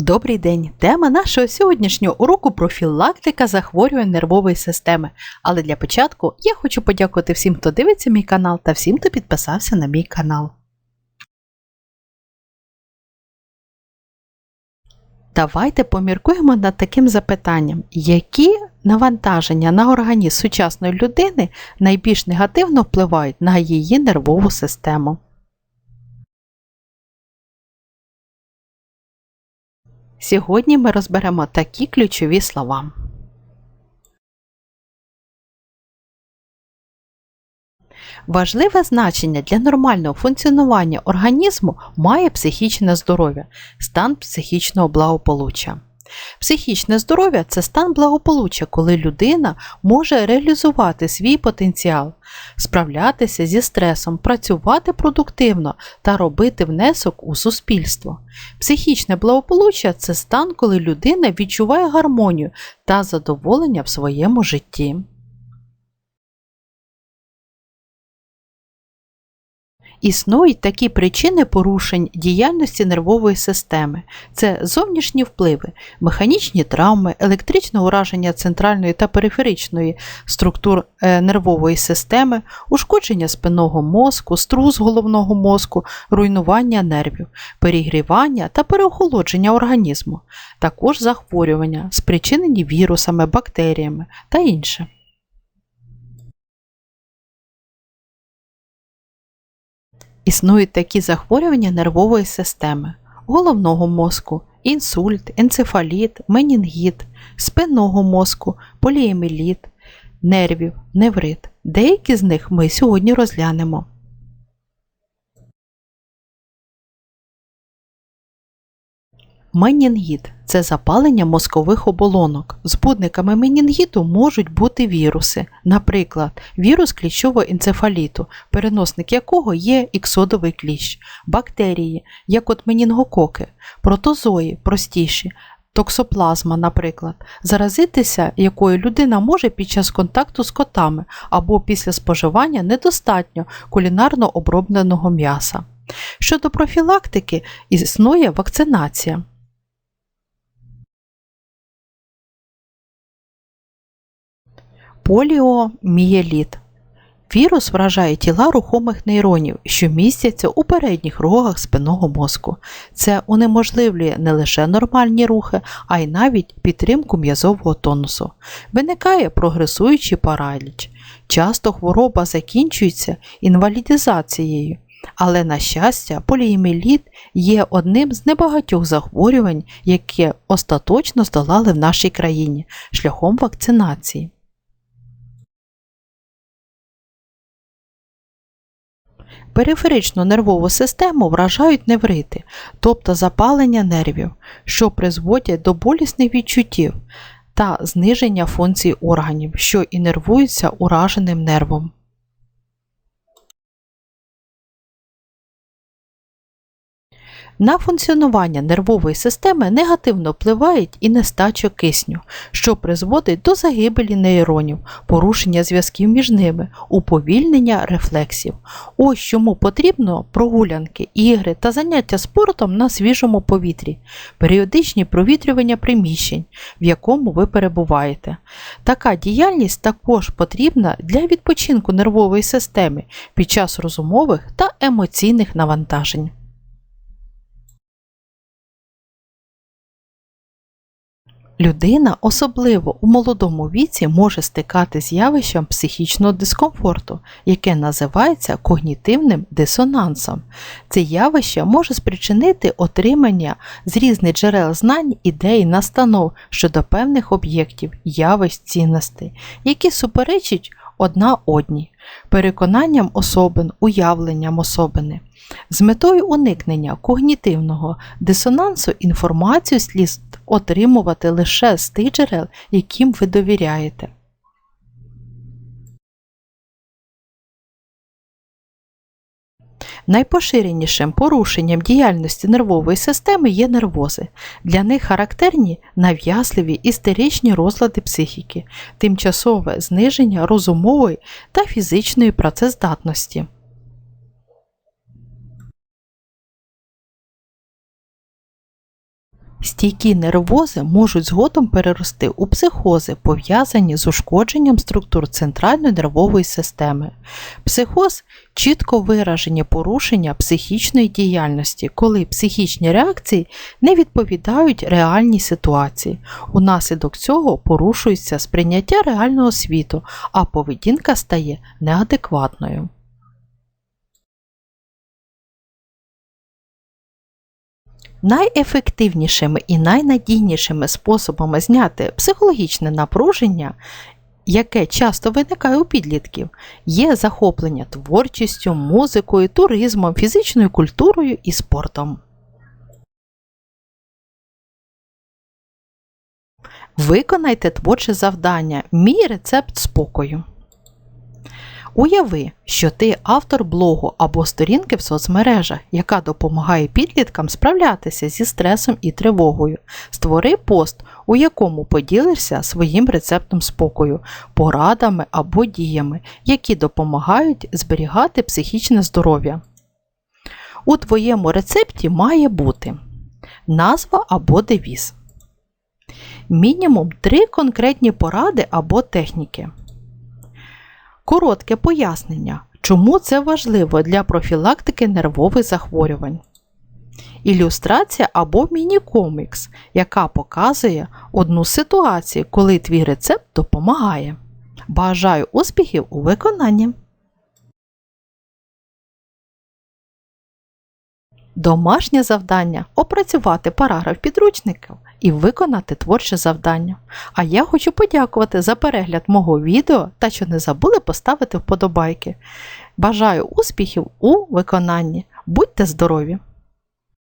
Добрий день! Тема нашого сьогоднішнього уроку профілактика захворювань нервової системи. Але для початку я хочу подякувати всім, хто дивиться мій канал та всім, хто підписався на мій канал. Давайте поміркуємо над таким запитанням, які навантаження на організм сучасної людини найбільш негативно впливають на її нервову систему. Сьогодні ми розберемо такі ключові слова. Важливе значення для нормального функціонування організму має психічне здоров'я, стан психічного благополуччя. Психічне здоров'я це стан благополуччя, коли людина може реалізувати свій потенціал, справлятися зі стресом, працювати продуктивно та робити внесок у суспільство. Психічне благополуччя це стан, коли людина відчуває гармонію та задоволення в своєму житті. Існують такі причини порушень діяльності нервової системи: це зовнішні впливи, механічні травми, електричне ураження центральної та периферичної структур е, нервової системи, ушкодження спинного мозку, струс головного мозку, руйнування нервів, перегрівання та переохолодження організму, також захворювання, спричинені вірусами, бактеріями та інше. Існують такі захворювання нервової системи, головного мозку, інсульт, енцефаліт, менінгіт, спинного мозку, поліеміліт, нервів, неврит. Деякі з них ми сьогодні розглянемо. Менінгіт це запалення мозкових оболонок. Збудниками менінгіту можуть бути віруси, наприклад, вірус кліщового енцефаліту, переносник якого є іксодовий кліщ, бактерії, як от менінгококи, протозої простіші, токсоплазма, наприклад, заразитися якою людина може під час контакту з котами або після споживання недостатньо кулінарно обробленого м'яса. Щодо профілактики, існує вакцинація. Поліомієліт. Вірус вражає тіла рухомих нейронів, що містяться у передніх рогах спинного мозку. Це унеможливлює не лише нормальні рухи, а й навіть підтримку м'язового тонусу. Виникає прогресуючий параліч. Часто хвороба закінчується інвалідизацією. Але, на щастя, поліеміліт є одним з небагатьох захворювань, які остаточно здолали в нашій країні шляхом вакцинації. Периферичну нервову систему вражають неврити, тобто запалення нервів, що призводять до болісних відчуттів та зниження функцій органів, що інервуються ураженим нервом. На функціонування нервової системи негативно впливають і нестача кисню, що призводить до загибелі нейронів, порушення зв'язків між ними, уповільнення рефлексів. Ось чому потрібно прогулянки, ігри та заняття спортом на свіжому повітрі, періодичні провітрювання приміщень, в якому ви перебуваєте. Така діяльність також потрібна для відпочинку нервової системи під час розумових та емоційних навантажень. Людина, особливо у молодому віці, може стикати з явищем психічного дискомфорту, яке називається когнітивним дисонансом. Це явище може спричинити отримання з різних джерел знань, ідей, настанов щодо певних об'єктів, явищ цінностей, які суперечать одна одній, переконанням особин, уявленням особини. З метою уникнення когнітивного дисонансу інформацію слід отримувати лише з тих джерел, яким ви довіряєте. Найпоширенішим порушенням діяльності нервової системи є нервози. Для них характерні нав'язливі істеричні розлади психіки, тимчасове зниження розумової та фізичної працездатності. Стійкі нервози можуть згодом перерости у психози, пов'язані з ушкодженням структур центральної нервової системи. Психоз чітко виражені порушення психічної діяльності, коли психічні реакції не відповідають реальній ситуації. Унаслідок цього порушується сприйняття реального світу, а поведінка стає неадекватною. Найефективнішими і найнадійнішими способами зняти психологічне напруження, яке часто виникає у підлітків, є захоплення творчістю, музикою, туризмом, фізичною культурою і спортом. Виконайте творче завдання Мій рецепт спокою. Уяви, що ти автор блогу або сторінки в соцмережах, яка допомагає підліткам справлятися зі стресом і тривогою. Створи пост, у якому поділишся своїм рецептом спокою, порадами або діями, які допомагають зберігати психічне здоров'я. У твоєму рецепті має бути назва або девіз. Мінімум три конкретні поради або техніки. Коротке пояснення, чому це важливо для профілактики нервових захворювань. Ілюстрація або міні-комікс, яка показує одну ситуацію, коли твій рецепт допомагає. Бажаю успіхів у виконанні! Домашнє завдання опрацювати параграф підручників і виконати творче завдання. А я хочу подякувати за перегляд мого відео та що не забули поставити вподобайки. Бажаю успіхів у виконанні. Будьте здорові!